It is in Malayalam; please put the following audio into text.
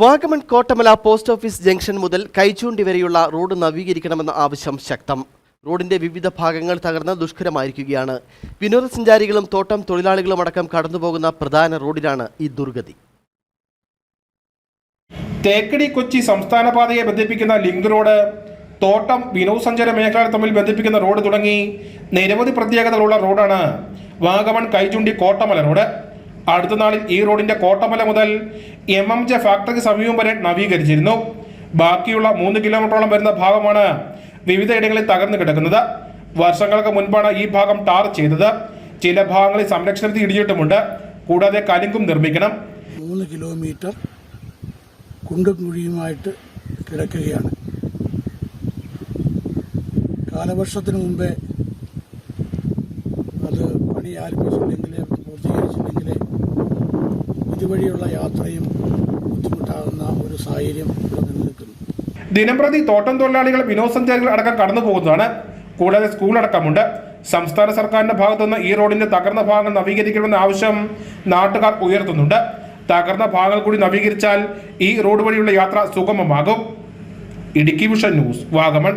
Vagamon Kottamala post office junction മുതൽ കൈചൂണ്ടി വരെയുള്ള റോഡ് നവീകരിക്കണമെന്ന ആവശ്യം ശക്തം. റോഡിന്റെ വിവിധ ഭാഗങ്ങൾ തകർന്ന് ദുഷ്കരമായിരിക്കുകയാണ്. വിനോദസഞ്ചാരികളും തോട്ടം തൊഴിലാളികളും അടക്കം കടന്നുപോകുന്ന പ്രധാന റോഡിലാണ് ഈ ദുർഗതി. തേക്കടി കൊച്ചി സംസ്ഥാന പാതയെ ബന്ധിപ്പിക്കുന്ന ലിങ്ക് റോഡ് തോട്ടം വിനോദസഞ്ചാര മേഖല തമ്മിൽ ബന്ധിപ്പിക്കുന്ന റോഡ് തുടങ്ങി നിരവധി പ്രത്യേകതകളുള്ള റോഡാണ് വാഗമൺ കൈചൂണ്ടി കോട്ടമല റോഡ്. അടുത്ത നാളിൽ ഈ റോഡിന്റെ കോട്ടമല മുതൽ എം എം ജെ ഫാക്ടറിക്ക് സമീപം വരെ നവീകരിച്ചിരുന്നു. ബാക്കിയുള്ള മൂന്ന് കിലോമീറ്ററോളം വരുന്ന ഭാഗമാണ് വിവിധയിടങ്ങളിൽ തകർന്നു കിടക്കുന്നത്. വർഷങ്ങൾക്ക് മുൻപാണ് ഈ ഭാഗം ടാർ ചെയ്തത്. ചില ഭാഗങ്ങളിൽ സംരക്ഷണത്തിൽ ഇടിഞ്ഞിട്ടുമുണ്ട്. കൂടാതെ കലുങ്കും നിർമ്മിക്കണം. മൂന്ന് കിലോമീറ്റർ കുണ്ടും കുഴിയുമായിട്ട് കിടക്കുകയാണ്. കാലവർഷത്തിന് മുമ്പേ അത് പണി ആരംഭിച്ചില്ലെങ്കിൽ ഇതുവഴിയുള്ള യാത്രയും ബുദ്ധിമുട്ടാകുന്ന ഒരു സാഹചര്യം ഇവിടെ നിലനിൽക്കുന്നു. ദിനംപ്രതി തോട്ടം തൊഴിലാളികൾ വിനോദസഞ്ചാരികൾ അടക്കം കടന്നു പോകുന്നതാണ്. കൂടാതെ സ്കൂൾ അടക്കമുണ്ട്. സംസ്ഥാന സർക്കാരിന്റെ ഭാഗത്തുനിന്ന് ഈ റോഡിന്റെ തകർന്ന ഭാഗങ്ങൾ നവീകരിക്കണമെന്ന ആവശ്യം നാട്ടുകാർ ഉയർത്തുന്നുണ്ട്. തകർന്ന ഭാഗങ്ങൾ കൂടി നവീകരിച്ചാൽ ഈ റോഡ് വഴിയുള്ള യാത്ര സുഗമമാകും. Idukki vision news Vagamon.